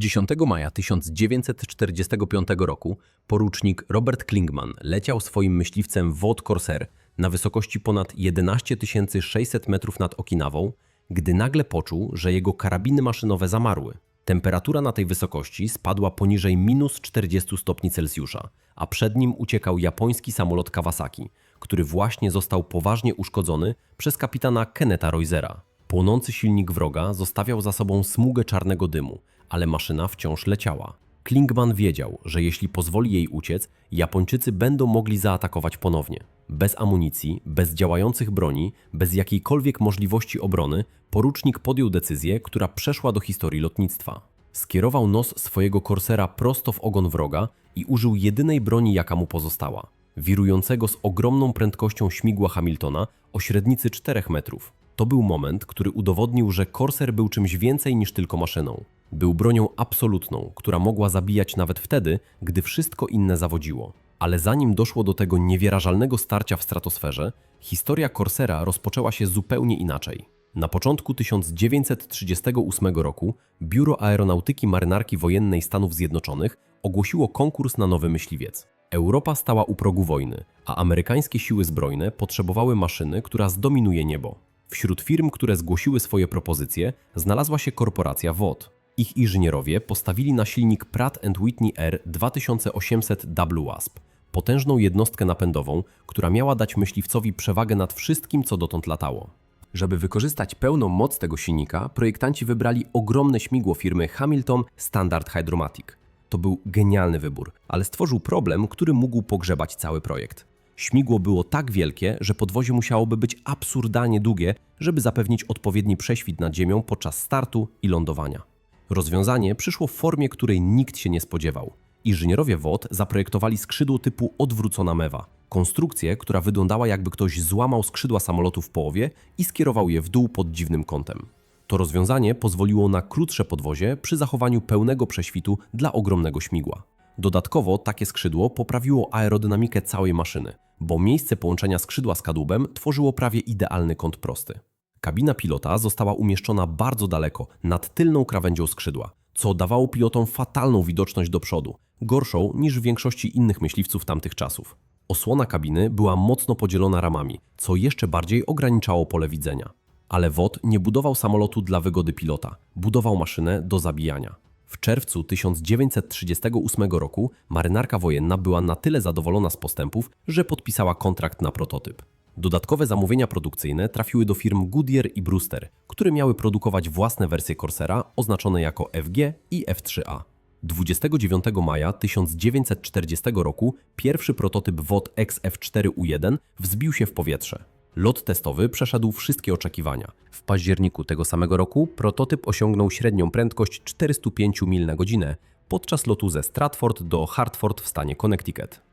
10 maja 1945 roku porucznik Robert Klingman leciał swoim myśliwcem Vought Corsair na wysokości ponad 11 600 metrów nad Okinawą, gdy nagle poczuł, że jego karabiny maszynowe zamarły. Temperatura na tej wysokości spadła poniżej minus 40 stopni Celsjusza, a przed nim uciekał japoński samolot Kawasaki, który właśnie został poważnie uszkodzony przez kapitana Kenneta Reusera. Płonący silnik wroga zostawiał za sobą smugę czarnego dymu, ale maszyna wciąż leciała. Klingman wiedział, że jeśli pozwoli jej uciec, Japończycy będą mogli zaatakować ponownie. Bez amunicji, bez działających broni, bez jakiejkolwiek możliwości obrony, porucznik podjął decyzję, która przeszła do historii lotnictwa. Skierował nos swojego korsera prosto w ogon wroga i użył jedynej broni, jaka mu pozostała wirującego z ogromną prędkością śmigła Hamiltona o średnicy 4 metrów. To był moment, który udowodnił, że Corsair był czymś więcej niż tylko maszyną. Był bronią absolutną, która mogła zabijać nawet wtedy, gdy wszystko inne zawodziło. Ale zanim doszło do tego niewyrażalnego starcia w stratosferze, historia Corsera rozpoczęła się zupełnie inaczej. Na początku 1938 roku Biuro Aeronautyki Marynarki Wojennej Stanów Zjednoczonych ogłosiło konkurs na nowy myśliwiec. Europa stała u progu wojny, a amerykańskie siły zbrojne potrzebowały maszyny, która zdominuje niebo. Wśród firm, które zgłosiły swoje propozycje, znalazła się korporacja WOT. Ich inżynierowie postawili na silnik Pratt Whitney R 2800 WASP, potężną jednostkę napędową, która miała dać myśliwcowi przewagę nad wszystkim, co dotąd latało. Żeby wykorzystać pełną moc tego silnika, projektanci wybrali ogromne śmigło firmy Hamilton Standard Hydromatic. To był genialny wybór, ale stworzył problem, który mógł pogrzebać cały projekt. Śmigło było tak wielkie, że podwozie musiałoby być absurdalnie długie, żeby zapewnić odpowiedni prześwit nad ziemią podczas startu i lądowania. Rozwiązanie przyszło w formie, której nikt się nie spodziewał. Inżynierowie WOT zaprojektowali skrzydło typu odwrócona mewa. Konstrukcję, która wyglądała jakby ktoś złamał skrzydła samolotu w połowie i skierował je w dół pod dziwnym kątem. To rozwiązanie pozwoliło na krótsze podwozie przy zachowaniu pełnego prześwitu dla ogromnego śmigła. Dodatkowo takie skrzydło poprawiło aerodynamikę całej maszyny, bo miejsce połączenia skrzydła z kadłubem tworzyło prawie idealny kąt prosty. Kabina pilota została umieszczona bardzo daleko, nad tylną krawędzią skrzydła, co dawało pilotom fatalną widoczność do przodu, gorszą niż w większości innych myśliwców tamtych czasów. Osłona kabiny była mocno podzielona ramami, co jeszcze bardziej ograniczało pole widzenia. Ale WOT nie budował samolotu dla wygody pilota, budował maszynę do zabijania. W czerwcu 1938 roku marynarka wojenna była na tyle zadowolona z postępów, że podpisała kontrakt na prototyp. Dodatkowe zamówienia produkcyjne trafiły do firm Goodyear i Brewster, które miały produkować własne wersje Corsera oznaczone jako FG i F3A. 29 maja 1940 roku pierwszy prototyp WOT XF4U1 wzbił się w powietrze. Lot testowy przeszedł wszystkie oczekiwania. W październiku tego samego roku prototyp osiągnął średnią prędkość 405 mil na godzinę podczas lotu ze Stratford do Hartford w stanie Connecticut.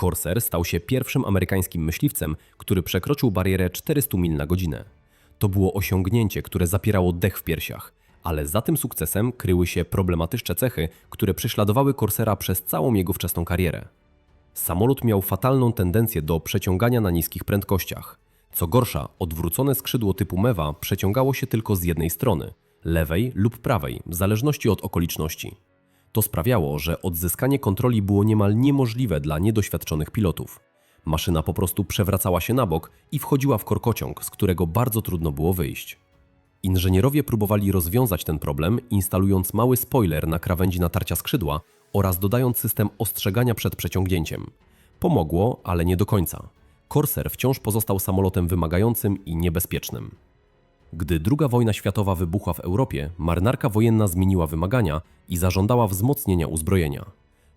Corsair stał się pierwszym amerykańskim myśliwcem, który przekroczył barierę 400 mil na godzinę. To było osiągnięcie, które zapierało dech w piersiach, ale za tym sukcesem kryły się problematyczne cechy, które prześladowały Corsera przez całą jego wczesną karierę. Samolot miał fatalną tendencję do przeciągania na niskich prędkościach. Co gorsza, odwrócone skrzydło typu mewa przeciągało się tylko z jednej strony lewej lub prawej, w zależności od okoliczności. To sprawiało, że odzyskanie kontroli było niemal niemożliwe dla niedoświadczonych pilotów. Maszyna po prostu przewracała się na bok i wchodziła w korkociąg, z którego bardzo trudno było wyjść. Inżynierowie próbowali rozwiązać ten problem, instalując mały spoiler na krawędzi natarcia skrzydła oraz dodając system ostrzegania przed przeciągnięciem. Pomogło, ale nie do końca. Corsair wciąż pozostał samolotem wymagającym i niebezpiecznym. Gdy II wojna światowa wybuchła w Europie, marynarka wojenna zmieniła wymagania i zażądała wzmocnienia uzbrojenia.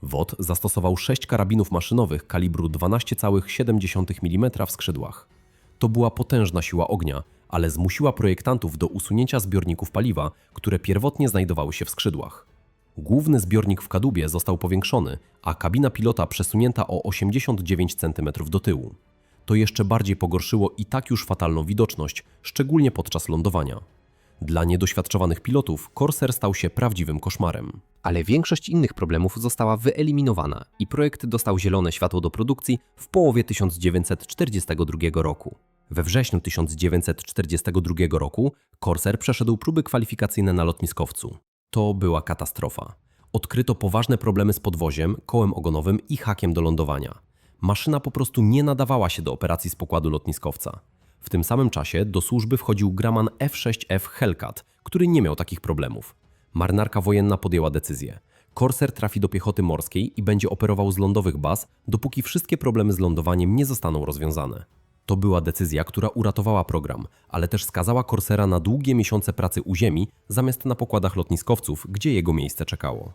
WOT zastosował sześć karabinów maszynowych kalibru 12,7 mm w skrzydłach. To była potężna siła ognia, ale zmusiła projektantów do usunięcia zbiorników paliwa, które pierwotnie znajdowały się w skrzydłach. Główny zbiornik w kadłubie został powiększony, a kabina pilota przesunięta o 89 cm do tyłu. To jeszcze bardziej pogorszyło i tak już fatalną widoczność, szczególnie podczas lądowania. Dla niedoświadczonych pilotów Corsair stał się prawdziwym koszmarem. Ale większość innych problemów została wyeliminowana i projekt dostał zielone światło do produkcji w połowie 1942 roku. We wrześniu 1942 roku Corsair przeszedł próby kwalifikacyjne na lotniskowcu. To była katastrofa. Odkryto poważne problemy z podwoziem, kołem ogonowym i hakiem do lądowania. Maszyna po prostu nie nadawała się do operacji z pokładu lotniskowca. W tym samym czasie do służby wchodził Grumman F-6F Hellcat, który nie miał takich problemów. Marynarka wojenna podjęła decyzję. Corsair trafi do piechoty morskiej i będzie operował z lądowych baz, dopóki wszystkie problemy z lądowaniem nie zostaną rozwiązane. To była decyzja, która uratowała program, ale też skazała Corsera na długie miesiące pracy u ziemi, zamiast na pokładach lotniskowców, gdzie jego miejsce czekało.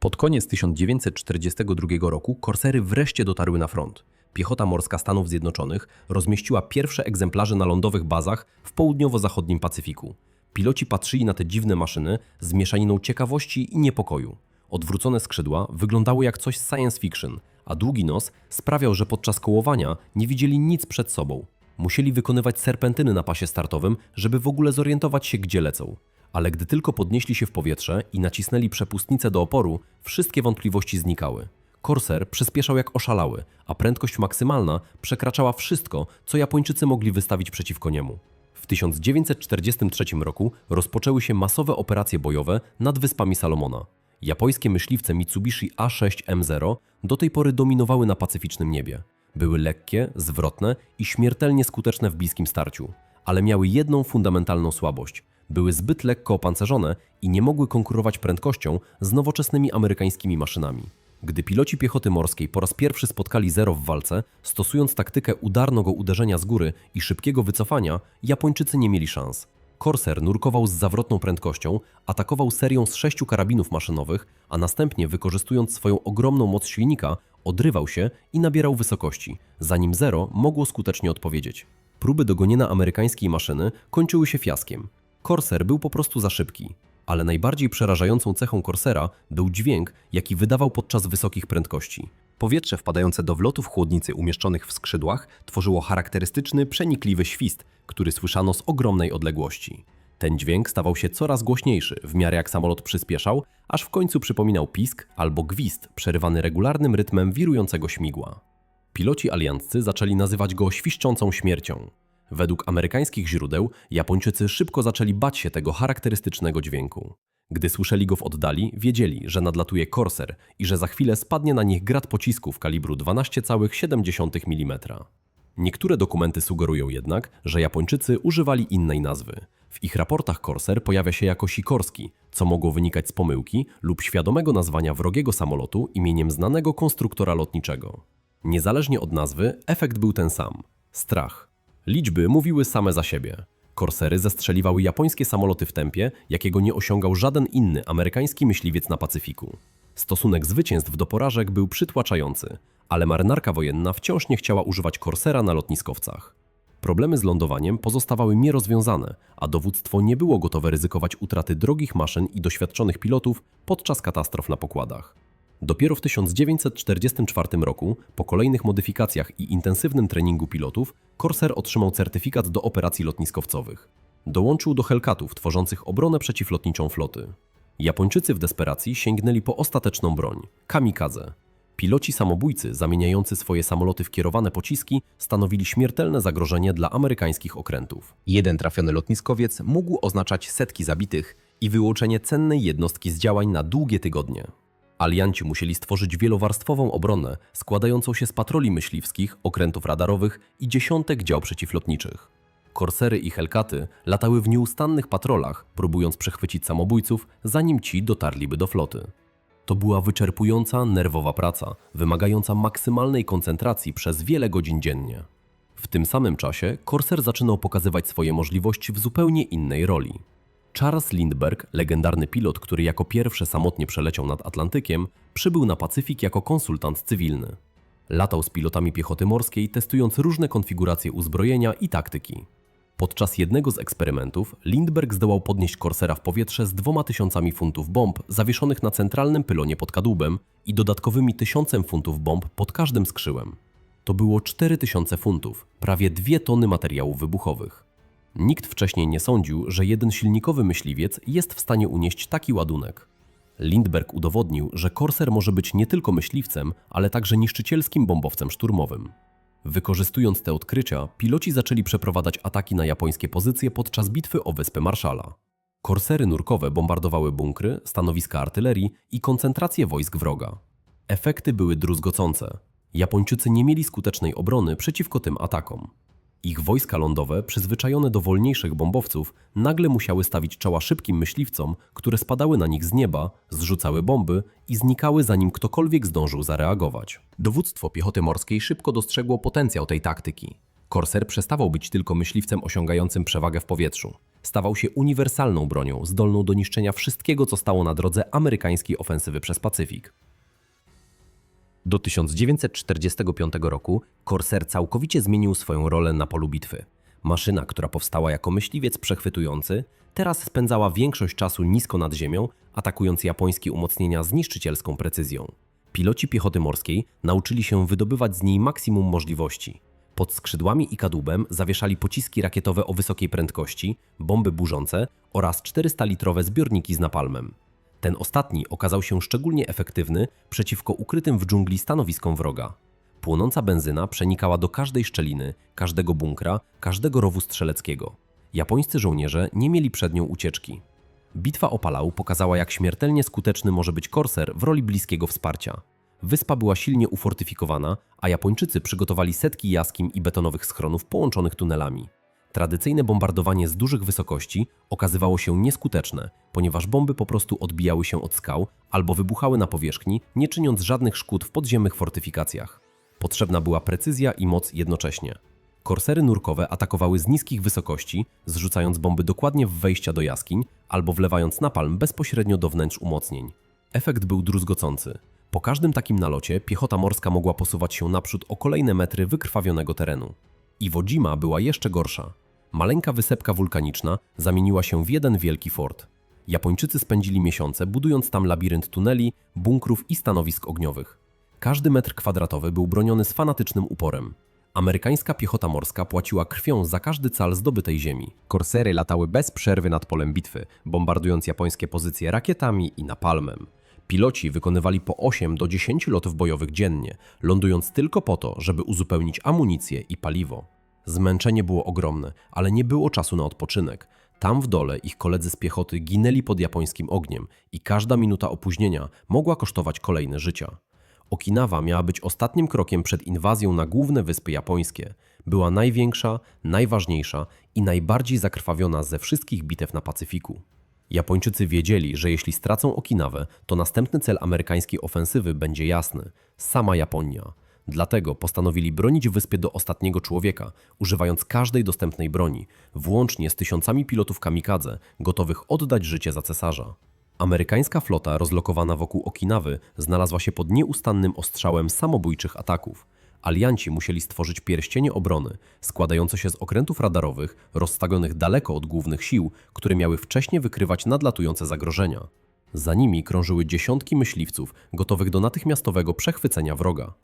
Pod koniec 1942 roku Corsery wreszcie dotarły na front. Piechota morska Stanów Zjednoczonych rozmieściła pierwsze egzemplarze na lądowych bazach w południowo-zachodnim Pacyfiku. Piloci patrzyli na te dziwne maszyny z mieszaniną ciekawości i niepokoju. Odwrócone skrzydła wyglądały jak coś z science fiction, a długi nos sprawiał, że podczas kołowania nie widzieli nic przed sobą. Musieli wykonywać serpentyny na pasie startowym, żeby w ogóle zorientować się, gdzie lecą. Ale gdy tylko podnieśli się w powietrze i nacisnęli przepustnicę do oporu, wszystkie wątpliwości znikały. Corsair przyspieszał jak oszalały, a prędkość maksymalna przekraczała wszystko, co Japończycy mogli wystawić przeciwko niemu. W 1943 roku rozpoczęły się masowe operacje bojowe nad Wyspami Salomona. Japońskie myśliwce Mitsubishi A6M0 do tej pory dominowały na pacyficznym niebie. Były lekkie, zwrotne i śmiertelnie skuteczne w bliskim starciu, ale miały jedną fundamentalną słabość. Były zbyt lekko opancerzone i nie mogły konkurować prędkością z nowoczesnymi amerykańskimi maszynami. Gdy piloci piechoty morskiej po raz pierwszy spotkali Zero w walce, stosując taktykę udarnego uderzenia z góry i szybkiego wycofania, Japończycy nie mieli szans. Corsair nurkował z zawrotną prędkością, atakował serią z sześciu karabinów maszynowych, a następnie wykorzystując swoją ogromną moc silnika, odrywał się i nabierał wysokości, zanim Zero mogło skutecznie odpowiedzieć. Próby dogonienia amerykańskiej maszyny kończyły się fiaskiem. Corsair był po prostu za szybki. Ale najbardziej przerażającą cechą Corsera był dźwięk, jaki wydawał podczas wysokich prędkości. Powietrze wpadające do wlotów chłodnicy umieszczonych w skrzydłach tworzyło charakterystyczny, przenikliwy świst, który słyszano z ogromnej odległości. Ten dźwięk stawał się coraz głośniejszy w miarę jak samolot przyspieszał, aż w końcu przypominał pisk albo gwizd przerywany regularnym rytmem wirującego śmigła. Piloci alianccy zaczęli nazywać go świszczącą śmiercią. Według amerykańskich źródeł Japończycy szybko zaczęli bać się tego charakterystycznego dźwięku. Gdy słyszeli go w oddali, wiedzieli, że nadlatuje Corsair i że za chwilę spadnie na nich grad pocisków kalibru 12,7 mm. Niektóre dokumenty sugerują jednak, że Japończycy używali innej nazwy. W ich raportach Corsair pojawia się jako Sikorski, co mogło wynikać z pomyłki lub świadomego nazwania wrogiego samolotu imieniem znanego konstruktora lotniczego. Niezależnie od nazwy, efekt był ten sam strach. Liczby mówiły same za siebie. Korsery zestrzeliwały japońskie samoloty w tempie, jakiego nie osiągał żaden inny amerykański myśliwiec na Pacyfiku. Stosunek zwycięstw do porażek był przytłaczający, ale marynarka wojenna wciąż nie chciała używać Corsera na lotniskowcach. Problemy z lądowaniem pozostawały nierozwiązane, a dowództwo nie było gotowe ryzykować utraty drogich maszyn i doświadczonych pilotów podczas katastrof na pokładach. Dopiero w 1944 roku, po kolejnych modyfikacjach i intensywnym treningu pilotów, Corsair otrzymał certyfikat do operacji lotniskowcowych. Dołączył do Hellcatów tworzących obronę przeciwlotniczą floty. Japończycy w desperacji sięgnęli po ostateczną broń kamikadze. Piloci samobójcy zamieniający swoje samoloty w kierowane pociski stanowili śmiertelne zagrożenie dla amerykańskich okrętów. Jeden trafiony lotniskowiec mógł oznaczać setki zabitych i wyłączenie cennej jednostki z działań na długie tygodnie. Alianci musieli stworzyć wielowarstwową obronę składającą się z patroli myśliwskich, okrętów radarowych i dziesiątek dział przeciwlotniczych. Korsery i Hellcaty latały w nieustannych patrolach, próbując przechwycić samobójców, zanim ci dotarliby do floty. To była wyczerpująca, nerwowa praca, wymagająca maksymalnej koncentracji przez wiele godzin dziennie. W tym samym czasie Corsair zaczynał pokazywać swoje możliwości w zupełnie innej roli. Charles Lindbergh, legendarny pilot, który jako pierwszy samotnie przeleciał nad Atlantykiem, przybył na Pacyfik jako konsultant cywilny. Latał z pilotami piechoty morskiej, testując różne konfiguracje uzbrojenia i taktyki. Podczas jednego z eksperymentów Lindbergh zdołał podnieść Corsera w powietrze z dwoma tysiącami funtów bomb zawieszonych na centralnym pylonie pod kadłubem i dodatkowymi tysiącem funtów bomb pod każdym skrzyłem. To było 4000 funtów, prawie dwie tony materiałów wybuchowych. Nikt wcześniej nie sądził, że jeden silnikowy myśliwiec jest w stanie unieść taki ładunek. Lindbergh udowodnił, że Corsair może być nie tylko myśliwcem, ale także niszczycielskim bombowcem szturmowym. Wykorzystując te odkrycia, piloci zaczęli przeprowadzać ataki na japońskie pozycje podczas bitwy o Wyspę Marszala. Korsery nurkowe bombardowały bunkry, stanowiska artylerii i koncentrację wojsk wroga. Efekty były druzgocące. Japończycy nie mieli skutecznej obrony przeciwko tym atakom. Ich wojska lądowe, przyzwyczajone do wolniejszych bombowców, nagle musiały stawić czoła szybkim myśliwcom, które spadały na nich z nieba, zrzucały bomby i znikały zanim ktokolwiek zdążył zareagować. Dowództwo piechoty morskiej szybko dostrzegło potencjał tej taktyki. Korser przestawał być tylko myśliwcem osiągającym przewagę w powietrzu. Stawał się uniwersalną bronią, zdolną do niszczenia wszystkiego, co stało na drodze amerykańskiej ofensywy przez Pacyfik. Do 1945 roku Corsair całkowicie zmienił swoją rolę na polu bitwy. Maszyna, która powstała jako myśliwiec przechwytujący, teraz spędzała większość czasu nisko nad ziemią, atakując japońskie umocnienia z niszczycielską precyzją. Piloci piechoty morskiej nauczyli się wydobywać z niej maksimum możliwości. Pod skrzydłami i kadłubem zawieszali pociski rakietowe o wysokiej prędkości, bomby burzące oraz 400-litrowe zbiorniki z napalmem. Ten ostatni okazał się szczególnie efektywny przeciwko ukrytym w dżungli stanowiskom wroga. Płonąca benzyna przenikała do każdej szczeliny, każdego bunkra, każdego rowu strzeleckiego. Japońscy żołnierze nie mieli przed nią ucieczki. Bitwa o Palau pokazała, jak śmiertelnie skuteczny może być korser w roli bliskiego wsparcia. Wyspa była silnie ufortyfikowana, a Japończycy przygotowali setki jaskiń i betonowych schronów połączonych tunelami. Tradycyjne bombardowanie z dużych wysokości okazywało się nieskuteczne, ponieważ bomby po prostu odbijały się od skał albo wybuchały na powierzchni, nie czyniąc żadnych szkód w podziemnych fortyfikacjach. Potrzebna była precyzja i moc jednocześnie. Korsery nurkowe atakowały z niskich wysokości, zrzucając bomby dokładnie w wejścia do jaskiń albo wlewając napalm bezpośrednio do wnętrz umocnień. Efekt był druzgocący. Po każdym takim nalocie piechota morska mogła posuwać się naprzód o kolejne metry wykrwawionego terenu. Iwo Jima była jeszcze gorsza. Maleńka wysepka wulkaniczna zamieniła się w jeden wielki fort. Japończycy spędzili miesiące budując tam labirynt tuneli, bunkrów i stanowisk ogniowych. Każdy metr kwadratowy był broniony z fanatycznym uporem. Amerykańska piechota morska płaciła krwią za każdy cal zdobytej ziemi. Korsery latały bez przerwy nad polem bitwy, bombardując japońskie pozycje rakietami i napalmem. Piloci wykonywali po 8 do 10 lotów bojowych dziennie, lądując tylko po to, żeby uzupełnić amunicję i paliwo. Zmęczenie było ogromne, ale nie było czasu na odpoczynek. Tam w dole ich koledzy z piechoty ginęli pod japońskim ogniem i każda minuta opóźnienia mogła kosztować kolejne życia. Okinawa miała być ostatnim krokiem przed inwazją na główne wyspy japońskie. Była największa, najważniejsza i najbardziej zakrwawiona ze wszystkich bitew na Pacyfiku. Japończycy wiedzieli, że jeśli stracą Okinawę, to następny cel amerykańskiej ofensywy będzie jasny sama Japonia. Dlatego postanowili bronić wyspy do ostatniego człowieka, używając każdej dostępnej broni, włącznie z tysiącami pilotów kamikadze, gotowych oddać życie za cesarza. Amerykańska flota rozlokowana wokół Okinawy znalazła się pod nieustannym ostrzałem samobójczych ataków. Alianci musieli stworzyć pierścienie obrony, składające się z okrętów radarowych rozstawionych daleko od głównych sił, które miały wcześniej wykrywać nadlatujące zagrożenia. Za nimi krążyły dziesiątki myśliwców gotowych do natychmiastowego przechwycenia wroga.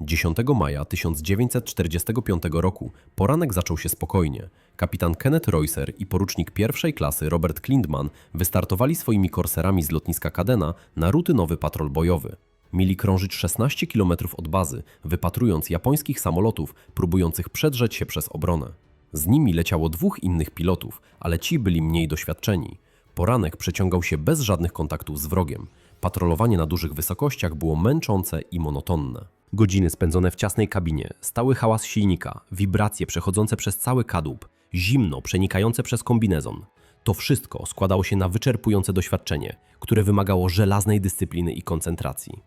10 maja 1945 roku poranek zaczął się spokojnie. Kapitan Kenneth Reusser i porucznik pierwszej klasy Robert Klindman wystartowali swoimi korserami z lotniska Kadena na rutynowy patrol bojowy. Mieli krążyć 16 km od bazy, wypatrując japońskich samolotów próbujących przedrzeć się przez obronę. Z nimi leciało dwóch innych pilotów, ale ci byli mniej doświadczeni. Poranek przeciągał się bez żadnych kontaktów z wrogiem. Patrolowanie na dużych wysokościach było męczące i monotonne. Godziny spędzone w ciasnej kabinie, stały hałas silnika, wibracje przechodzące przez cały kadłub, zimno przenikające przez kombinezon. To wszystko składało się na wyczerpujące doświadczenie, które wymagało żelaznej dyscypliny i koncentracji.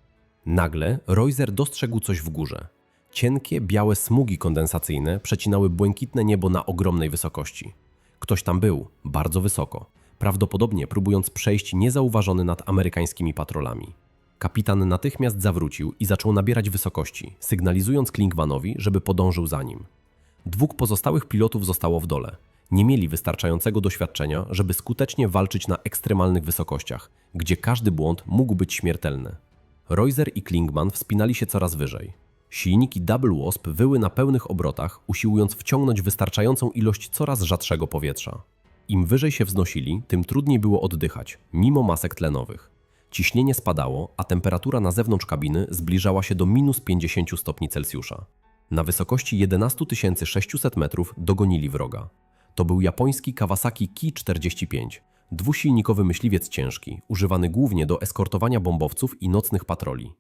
Nagle Reuser dostrzegł coś w górze. Cienkie, białe smugi kondensacyjne przecinały błękitne niebo na ogromnej wysokości. Ktoś tam był, bardzo wysoko, prawdopodobnie próbując przejść niezauważony nad amerykańskimi patrolami. Kapitan natychmiast zawrócił i zaczął nabierać wysokości, sygnalizując Klingmanowi, żeby podążył za nim. Dwóch pozostałych pilotów zostało w dole. Nie mieli wystarczającego doświadczenia, żeby skutecznie walczyć na ekstremalnych wysokościach, gdzie każdy błąd mógł być śmiertelny. Reuser i Klingman wspinali się coraz wyżej. Silniki Double Wasp wyły na pełnych obrotach, usiłując wciągnąć wystarczającą ilość coraz rzadszego powietrza. Im wyżej się wznosili, tym trudniej było oddychać, mimo masek tlenowych. Ciśnienie spadało, a temperatura na zewnątrz kabiny zbliżała się do minus 50 stopni Celsjusza. Na wysokości 11 600 metrów dogonili wroga. To był japoński Kawasaki Ki-45, Dwusilnikowy myśliwiec ciężki, używany głównie do eskortowania bombowców i nocnych patroli.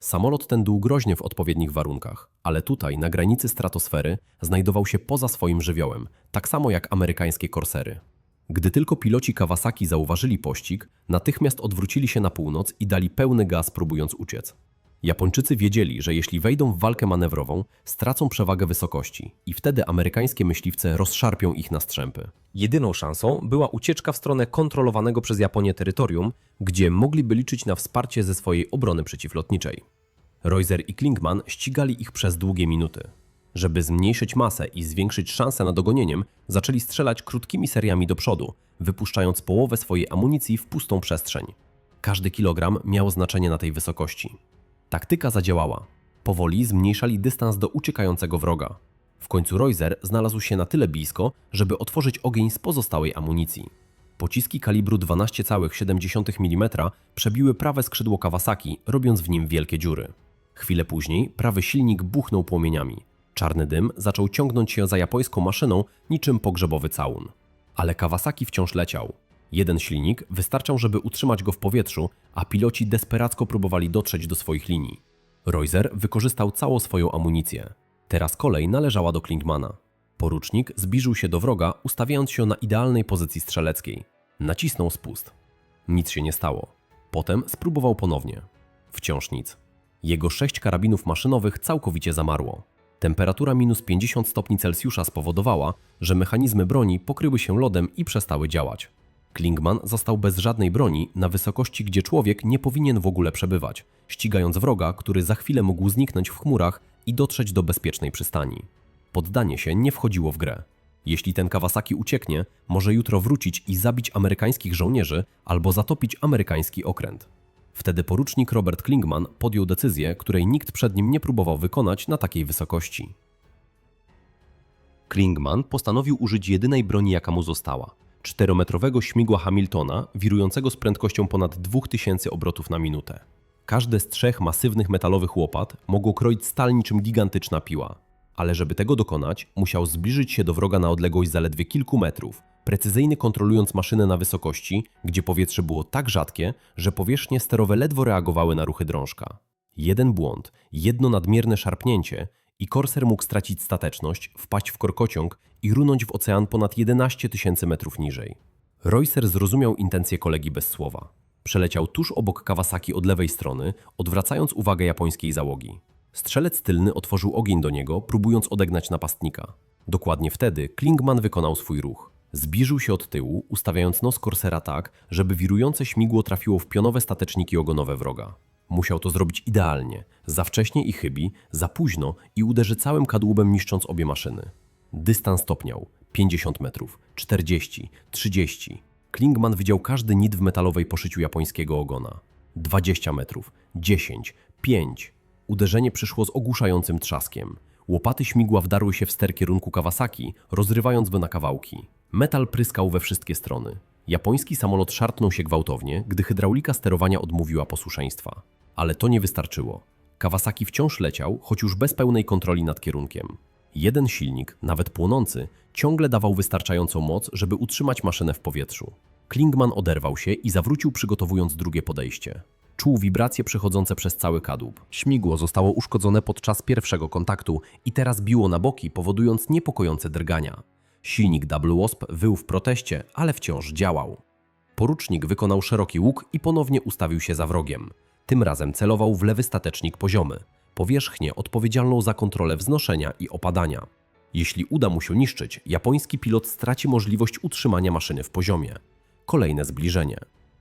Samolot ten dół groźnie w odpowiednich warunkach, ale tutaj, na granicy stratosfery, znajdował się poza swoim żywiołem, tak samo jak amerykańskie korsery. Gdy tylko piloci Kawasaki zauważyli pościg, natychmiast odwrócili się na północ i dali pełny gaz, próbując uciec. Japończycy wiedzieli, że jeśli wejdą w walkę manewrową, stracą przewagę wysokości i wtedy amerykańskie myśliwce rozszarpią ich na strzępy. Jedyną szansą była ucieczka w stronę kontrolowanego przez Japonię terytorium, gdzie mogliby liczyć na wsparcie ze swojej obrony przeciwlotniczej. Reuser i Klingman ścigali ich przez długie minuty. Żeby zmniejszyć masę i zwiększyć szanse na dogonieniem, zaczęli strzelać krótkimi seriami do przodu, wypuszczając połowę swojej amunicji w pustą przestrzeń. Każdy kilogram miał znaczenie na tej wysokości. Taktyka zadziałała. Powoli zmniejszali dystans do uciekającego wroga. W końcu Reuser znalazł się na tyle blisko, żeby otworzyć ogień z pozostałej amunicji. Pociski kalibru 12,7 mm przebiły prawe skrzydło Kawasaki, robiąc w nim wielkie dziury. Chwilę później prawy silnik buchnął płomieniami. Czarny dym zaczął ciągnąć się za japońską maszyną niczym pogrzebowy całun. Ale Kawasaki wciąż leciał. Jeden silnik wystarczał, żeby utrzymać go w powietrzu, a piloci desperacko próbowali dotrzeć do swoich linii. Reuser wykorzystał całą swoją amunicję. Teraz kolej należała do Klingmana. Porucznik zbliżył się do wroga, ustawiając się na idealnej pozycji strzeleckiej. Nacisnął spust. Nic się nie stało. Potem spróbował ponownie. Wciąż nic. Jego sześć karabinów maszynowych całkowicie zamarło. Temperatura minus 50 stopni Celsjusza spowodowała, że mechanizmy broni pokryły się lodem i przestały działać. Klingman został bez żadnej broni na wysokości, gdzie człowiek nie powinien w ogóle przebywać, ścigając wroga, który za chwilę mógł zniknąć w chmurach i dotrzeć do bezpiecznej przystani. Poddanie się nie wchodziło w grę. Jeśli ten Kawasaki ucieknie, może jutro wrócić i zabić amerykańskich żołnierzy albo zatopić amerykański okręt. Wtedy porucznik Robert Klingman podjął decyzję, której nikt przed nim nie próbował wykonać na takiej wysokości. Klingman postanowił użyć jedynej broni, jaka mu została czterometrowego śmigła Hamiltona, wirującego z prędkością ponad 2000 obrotów na minutę. Każde z trzech masywnych metalowych łopat mogło kroić stal niczym gigantyczna piła. Ale żeby tego dokonać, musiał zbliżyć się do wroga na odległość zaledwie kilku metrów, precyzyjnie kontrolując maszynę na wysokości, gdzie powietrze było tak rzadkie, że powierzchnie sterowe ledwo reagowały na ruchy drążka. Jeden błąd, jedno nadmierne szarpnięcie i korser mógł stracić stateczność, wpaść w korkociąg i runąć w ocean ponad 11 tysięcy metrów niżej. Reusser zrozumiał intencje kolegi bez słowa. Przeleciał tuż obok Kawasaki od lewej strony, odwracając uwagę japońskiej załogi. Strzelec tylny otworzył ogień do niego, próbując odegnać napastnika. Dokładnie wtedy Klingman wykonał swój ruch. Zbliżył się od tyłu, ustawiając nos korsera tak, żeby wirujące śmigło trafiło w pionowe stateczniki ogonowe wroga. Musiał to zrobić idealnie, za wcześnie i chybi, za późno i uderzy całym kadłubem niszcząc obie maszyny. Dystans topniał 50 metrów, 40, 30. Klingman widział każdy nit w metalowej poszyciu japońskiego ogona. 20 metrów, 10, 5. Uderzenie przyszło z ogłuszającym trzaskiem. Łopaty śmigła wdarły się w ster kierunku Kawasaki, rozrywając go na kawałki. Metal pryskał we wszystkie strony. Japoński samolot szarpnął się gwałtownie, gdy hydraulika sterowania odmówiła posłuszeństwa. Ale to nie wystarczyło. Kawasaki wciąż leciał, choć już bez pełnej kontroli nad kierunkiem. Jeden silnik, nawet płonący, ciągle dawał wystarczającą moc, żeby utrzymać maszynę w powietrzu. Klingman oderwał się i zawrócił, przygotowując drugie podejście. Czuł wibracje przechodzące przez cały kadłub. Śmigło zostało uszkodzone podczas pierwszego kontaktu i teraz biło na boki, powodując niepokojące drgania. Silnik Double Wasp wył w proteście, ale wciąż działał. Porucznik wykonał szeroki łuk i ponownie ustawił się za wrogiem. Tym razem celował w lewy statecznik poziomy, powierzchnię odpowiedzialną za kontrolę wznoszenia i opadania. Jeśli uda mu się niszczyć, japoński pilot straci możliwość utrzymania maszyny w poziomie. Kolejne zbliżenie.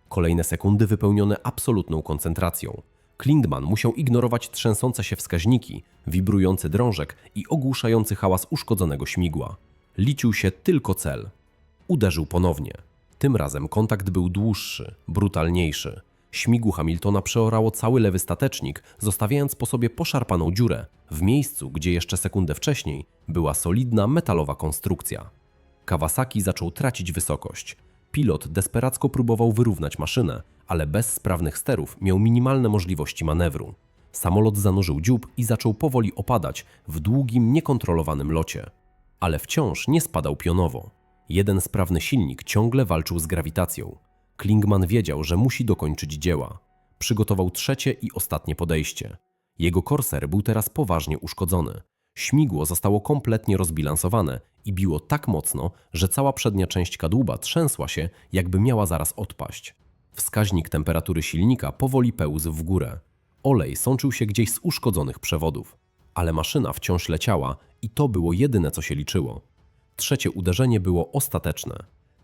Kolejne sekundy wypełnione absolutną koncentracją. Klingman musiał ignorować trzęsące się wskaźniki, wibrujący drążek i ogłuszający hałas uszkodzonego śmigła. Liczył się tylko cel. Uderzył ponownie. Tym razem kontakt był dłuższy, brutalniejszy. Śmigło Hamiltona przeorało cały lewy statecznik, zostawiając po sobie poszarpaną dziurę, w miejscu, gdzie jeszcze sekundę wcześniej była solidna metalowa konstrukcja. Kawasaki zaczął tracić wysokość. Pilot desperacko próbował wyrównać maszynę, ale bez sprawnych sterów miał minimalne możliwości manewru. Samolot zanurzył dziób i zaczął powoli opadać w długim, niekontrolowanym locie. Ale wciąż nie spadał pionowo. Jeden sprawny silnik ciągle walczył z grawitacją. Klingman wiedział, że musi dokończyć dzieła. Przygotował trzecie i ostatnie podejście. Jego korser był teraz poważnie uszkodzony. Śmigło zostało kompletnie rozbilansowane i biło tak mocno, że cała przednia część kadłuba trzęsła się, jakby miała zaraz odpaść. Wskaźnik temperatury silnika powoli pełzł w górę. Olej sączył się gdzieś z uszkodzonych przewodów. Ale maszyna wciąż leciała i to było jedyne, co się liczyło. Trzecie uderzenie było ostateczne.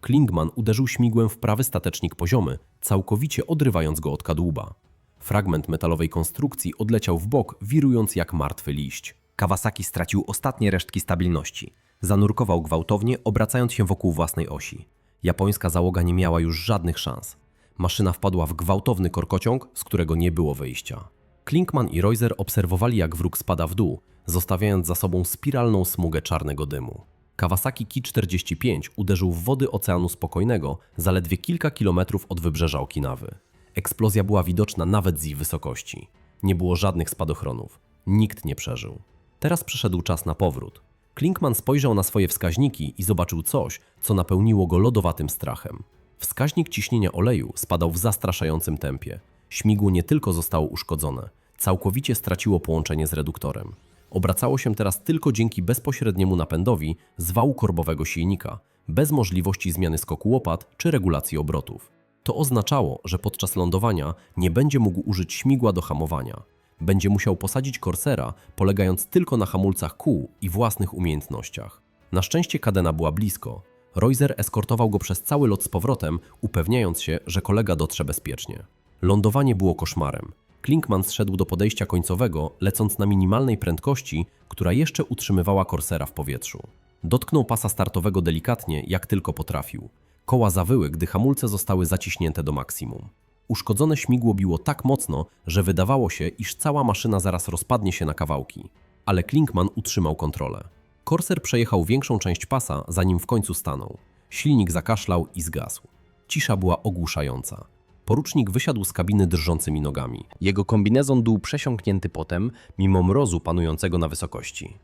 Klingman uderzył śmigłem w prawy statecznik poziomy, całkowicie odrywając go od kadłuba. Fragment metalowej konstrukcji odleciał w bok, wirując jak martwy liść. Kawasaki stracił ostatnie resztki stabilności. Zanurkował gwałtownie, obracając się wokół własnej osi. Japońska załoga nie miała już żadnych szans. Maszyna wpadła w gwałtowny korkociąg, z którego nie było wyjścia. Klinkman i Reuser obserwowali, jak wróg spada w dół, zostawiając za sobą spiralną smugę czarnego dymu. Kawasaki Ki-45 uderzył w wody Oceanu Spokojnego zaledwie kilka kilometrów od wybrzeża Okinawy. Eksplozja była widoczna nawet z ich wysokości. Nie było żadnych spadochronów. Nikt nie przeżył. Teraz przyszedł czas na powrót. Klinkman spojrzał na swoje wskaźniki i zobaczył coś, co napełniło go lodowatym strachem. Wskaźnik ciśnienia oleju spadał w zastraszającym tempie. Śmigło nie tylko zostało uszkodzone, całkowicie straciło połączenie z reduktorem. Obracało się teraz tylko dzięki bezpośredniemu napędowi z wału korbowego silnika, bez możliwości zmiany skoku łopat czy regulacji obrotów. To oznaczało, że podczas lądowania nie będzie mógł użyć śmigła do hamowania. Będzie musiał posadzić korsera, polegając tylko na hamulcach kół i własnych umiejętnościach. Na szczęście Kadena była blisko. Reuser eskortował go przez cały lot z powrotem, upewniając się, że kolega dotrze bezpiecznie. Lądowanie było koszmarem. Klinkman zszedł do podejścia końcowego, lecąc na minimalnej prędkości, która jeszcze utrzymywała korsera w powietrzu. Dotknął pasa startowego delikatnie, jak tylko potrafił. Koła zawyły, gdy hamulce zostały zaciśnięte do maksimum. Uszkodzone śmigło biło tak mocno, że wydawało się, iż cała maszyna zaraz rozpadnie się na kawałki. Ale Klinkman utrzymał kontrolę. Korser przejechał większą część pasa, zanim w końcu stanął. Silnik zakaszlał i zgasł. Cisza była ogłuszająca. Porucznik wysiadł z kabiny drżącymi nogami. Jego kombinezon był przesiąknięty potem, mimo mrozu panującego na wysokości.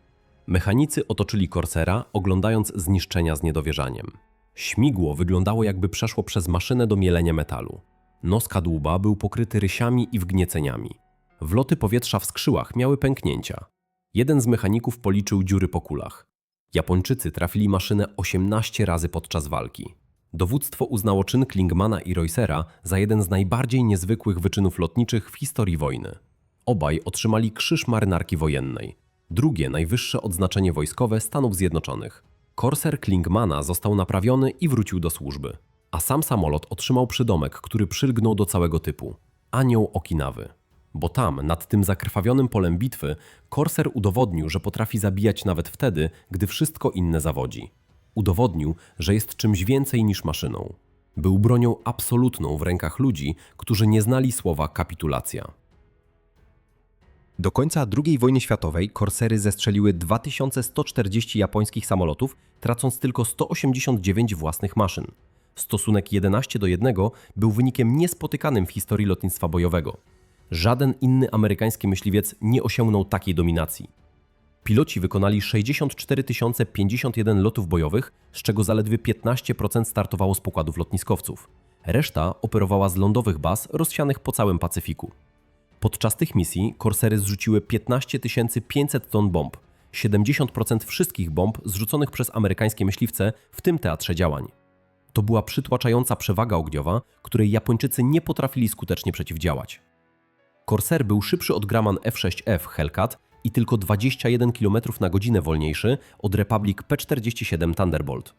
Mechanicy otoczyli Corsera, oglądając zniszczenia z niedowierzaniem. Śmigło wyglądało jakby przeszło przez maszynę do mielenia metalu. Nos kadłuba był pokryty rysiami i wgnieceniami. Wloty powietrza w skrzyłach miały pęknięcia. Jeden z mechaników policzył dziury po kulach. Japończycy trafili maszynę 18 razy podczas walki. Dowództwo uznało czyn Klingmana i Reusera za jeden z najbardziej niezwykłych wyczynów lotniczych w historii wojny. Obaj otrzymali Krzyż Marynarki Wojennej, drugie najwyższe odznaczenie wojskowe Stanów Zjednoczonych. Korser Klingmana został naprawiony i wrócił do służby, a sam samolot otrzymał przydomek, który przylgnął do całego typu Anioł Okinawy. Bo tam, nad tym zakrwawionym polem bitwy, Korser udowodnił, że potrafi zabijać nawet wtedy, gdy wszystko inne zawodzi. Udowodnił, że jest czymś więcej niż maszyną. Był bronią absolutną w rękach ludzi, którzy nie znali słowa kapitulacja. Do końca II wojny światowej korsery zestrzeliły 2140 japońskich samolotów, tracąc tylko 189 własnych maszyn. Stosunek 11 do 1 był wynikiem niespotykanym w historii lotnictwa bojowego. Żaden inny amerykański myśliwiec nie osiągnął takiej dominacji. Piloci wykonali 64 051 lotów bojowych, z czego zaledwie 15% startowało z pokładów lotniskowców. Reszta operowała z lądowych baz rozsianych po całym Pacyfiku. Podczas tych misji korsery zrzuciły 15 500 ton bomb, 70% wszystkich bomb zrzuconych przez amerykańskie myśliwce w tym teatrze działań. To była przytłaczająca przewaga ogniowa, której Japończycy nie potrafili skutecznie przeciwdziałać. Corsair był szybszy od Grumman F6F Hellcat i tylko 21 km na godzinę wolniejszy od Republic P-47 Thunderbolt.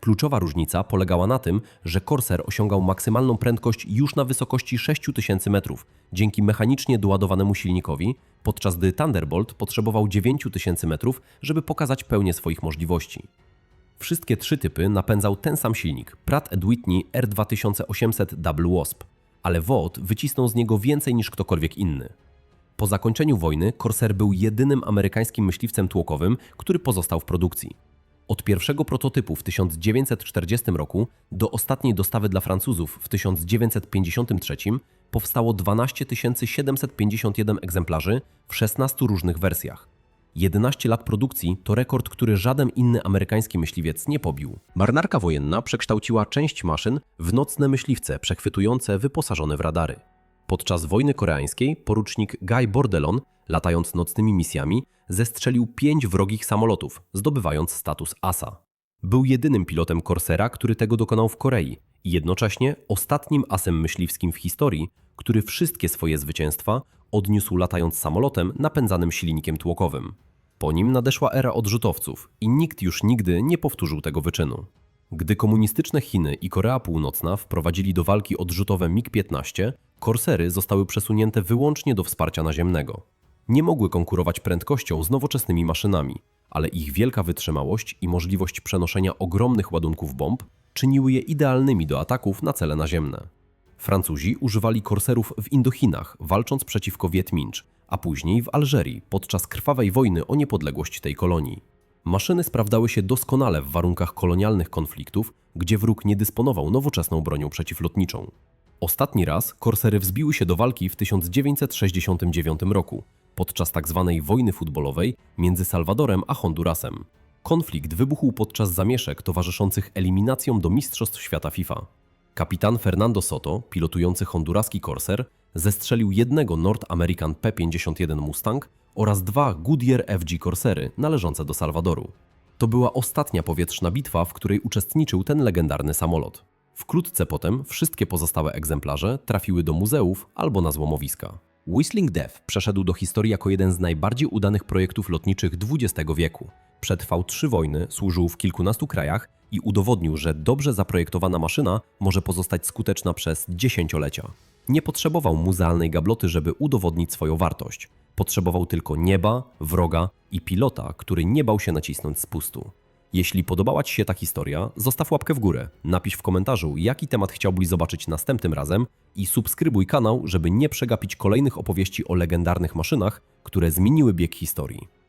Kluczowa różnica polegała na tym, że Corsair osiągał maksymalną prędkość już na wysokości 6000 metrów dzięki mechanicznie doładowanemu silnikowi, podczas gdy Thunderbolt potrzebował 9000 metrów, żeby pokazać pełnię swoich możliwości. Wszystkie trzy typy napędzał ten sam silnik Pratt Whitney R2800 Double Wasp, ale WOT wycisnął z niego więcej niż ktokolwiek inny. Po zakończeniu wojny Corsair był jedynym amerykańskim myśliwcem tłokowym, który pozostał w produkcji. Od pierwszego prototypu w 1940 roku do ostatniej dostawy dla Francuzów w 1953 powstało 12 751 egzemplarzy w 16 różnych wersjach. 11 lat produkcji to rekord, który żaden inny amerykański myśliwiec nie pobił. Marynarka wojenna przekształciła część maszyn w nocne myśliwce przechwytujące wyposażone w radary. Podczas wojny koreańskiej porucznik Guy Bordelon, latając nocnymi misjami, zestrzelił pięć wrogich samolotów, zdobywając status asa. Był jedynym pilotem Corsera, który tego dokonał w Korei i jednocześnie ostatnim asem myśliwskim w historii, który wszystkie swoje zwycięstwa odniósł latając samolotem napędzanym silnikiem tłokowym. Po nim nadeszła era odrzutowców i nikt już nigdy nie powtórzył tego wyczynu. Gdy komunistyczne Chiny i Korea Północna wprowadzili do walki odrzutowe MiG-15, Corsery zostały przesunięte wyłącznie do wsparcia naziemnego. Nie mogły konkurować prędkością z nowoczesnymi maszynami, ale ich wielka wytrzymałość i możliwość przenoszenia ogromnych ładunków bomb czyniły je idealnymi do ataków na cele naziemne. Francuzi używali korserów w Indochinach, walcząc przeciwko Viet Minh, a później w Alżerii podczas krwawej wojny o niepodległość tej kolonii. Maszyny sprawdzały się doskonale w warunkach kolonialnych konfliktów, gdzie wróg nie dysponował nowoczesną bronią przeciwlotniczą. Ostatni raz korsery wzbiły się do walki w 1969 roku, podczas tzw. wojny futbolowej między Salwadorem a Hondurasem. Konflikt wybuchł podczas zamieszek towarzyszących eliminacjom do Mistrzostw Świata FIFA. Kapitan Fernando Soto, pilotujący honduraski Corsair, zestrzelił jednego North American P-51 Mustang oraz dwa Goodyear FG Corsery należące do Salwadoru. To była ostatnia powietrzna bitwa, w której uczestniczył ten legendarny samolot. Wkrótce potem wszystkie pozostałe egzemplarze trafiły do muzeów albo na złomowiska. Whistling Death przeszedł do historii jako jeden z najbardziej udanych projektów lotniczych XX wieku. Przetrwał trzy wojny, służył w kilkunastu krajach i udowodnił, że dobrze zaprojektowana maszyna może pozostać skuteczna przez dziesięciolecia. Nie potrzebował muzealnej gabloty, żeby udowodnić swoją wartość. Potrzebował tylko nieba, wroga i pilota, który nie bał się nacisnąć spustu. Jeśli podobała Ci się ta historia, zostaw łapkę w górę, napisz w komentarzu, jaki temat chciałbyś zobaczyć następnym razem i subskrybuj kanał, żeby nie przegapić kolejnych opowieści o legendarnych maszynach, które zmieniły bieg historii.